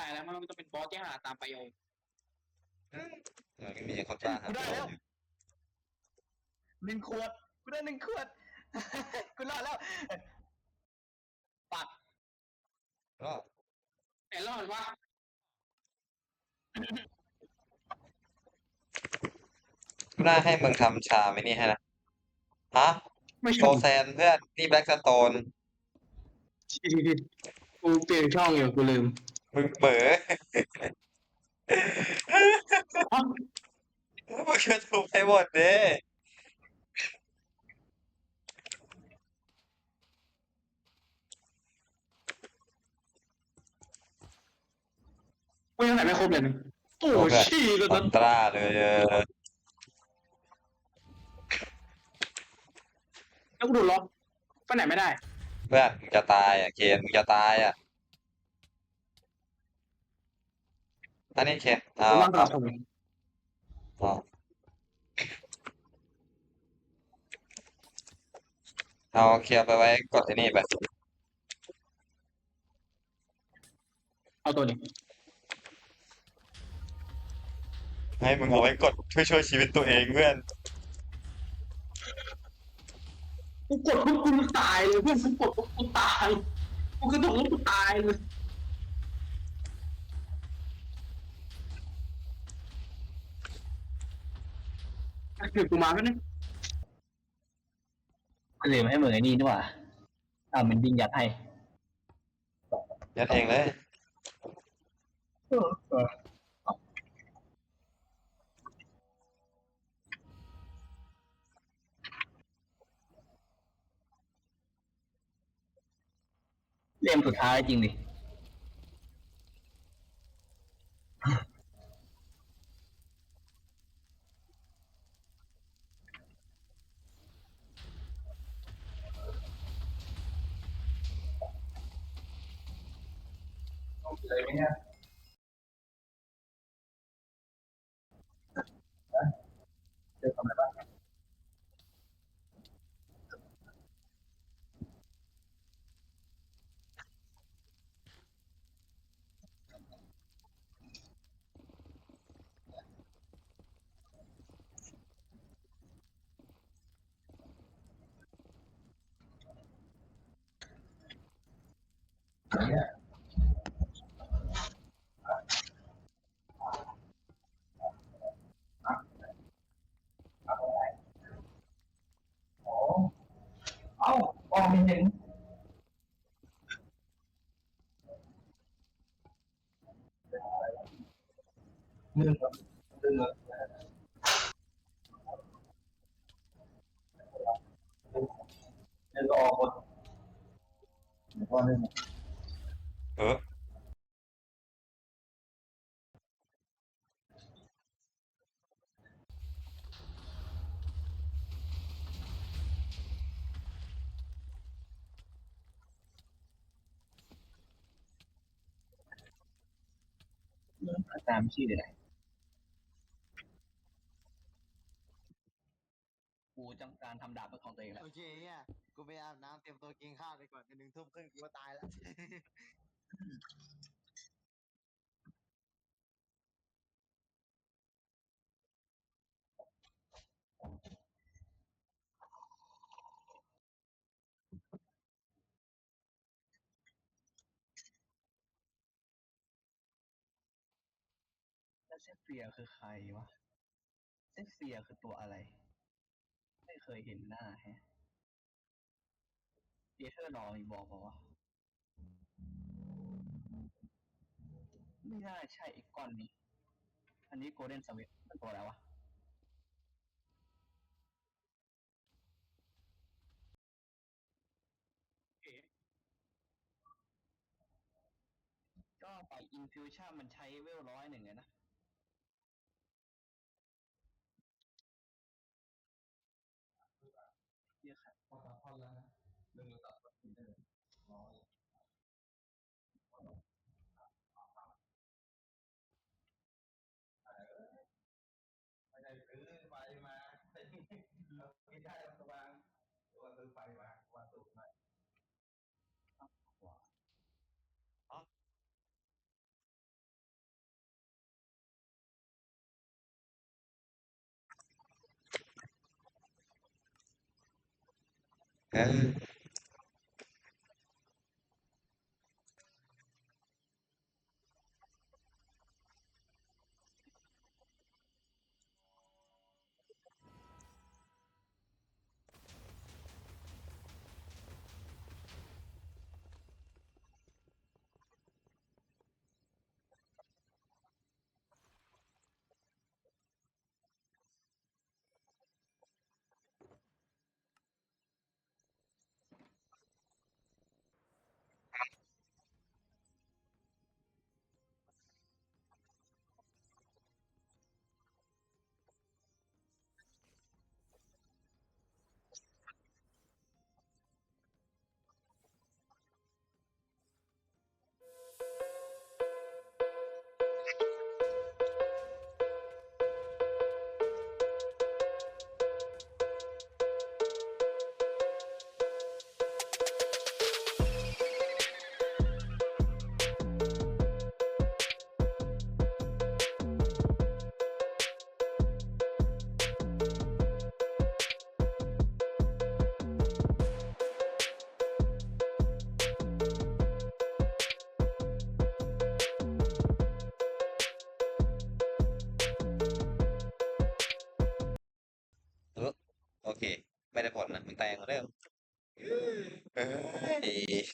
ตายแล้วมันต้องเป็นบอสที่หาตามไปโอมันก็มีคนจ้าหากูได้แล้วอยู่หนึ่งขวดกูได้หนึ่งขวดกูรอดแล้วปัดก็แต่รอดวะน่าให้มึงทำชาไหมนี่ให้นะฮะไม่โชใช่ว์แซนเพื่อนนี่แบล็กสโตนกูเปลี่ยนช่องอยู่กูลืม มึงเบ๋ออ๋อมึงก็ถูกไปหมดเด้กูยังใส่ไม่ครบเลยนะโอ้ชี้เลยคตออนนตราเลยเออแล้วกูดูล็อกไปไหนไม่ได้ เพื่อนมึงจะตายอะเคนมึงจะตายอะ อันนี้เคนเอาเอาเอาเอเคลียร์ไปไว้กดไอ้นี่ไปเอาตัวนี้ให้มึงเอาไว้กดเพื่อช่วยชีวิตตัวเองเพื่อน กูกดปุ๊บกูตายเลยเพื่อนกูกดปุ๊บกูตายกูกระโดดแล้วกูตายเลย คือกูมาแค่นี้กูลืมให้มึงไอ้นี่นี่หว่าอ่ามันยิงยัดให้ยัดเองเลยเล่มสุดท้ายจริงดิ เลยไหมเนี่ยเจอทำอะไรบ้าง เอ้าออกไม่เห็น นึ่งครับนึ่งครับนึ่งก็ออกหมดก็นึ่งเออตามชื่อเลย กูจำการทำดาบเป็นของตัวเองแล้ว โอเคเนี่ยกูไปอาบน้ำเตรียมตัวกินข้าวดีกว่าจะหนึ่งทุ่มครึ่งกูก็ตายแล้ว แล้วเซฟเฟียคือใครวะเซฟเฟียคือตัวอะไร ไม่เคยเห็นหน้าแฮะเอเธอร์นอมีบอกบอกว่าไม่น่าใช่ไอ้ก้อนนี้ อันนี้โกลเด้นสวิตเป็นตัวอะไรวะก็ไปอินฟิวชั่นมันใช้เวลร้อยหนึ่งเลยนะ เยอะค่ะพอตัดพอนแล้วนะเรื่องตัดพอนได้เลยร้อยไม่ได้ซื้อไฟมาไม่ได้รัฐบาลตัวซื้อไฟมา เแตงเหมือนเดิมเอ้ย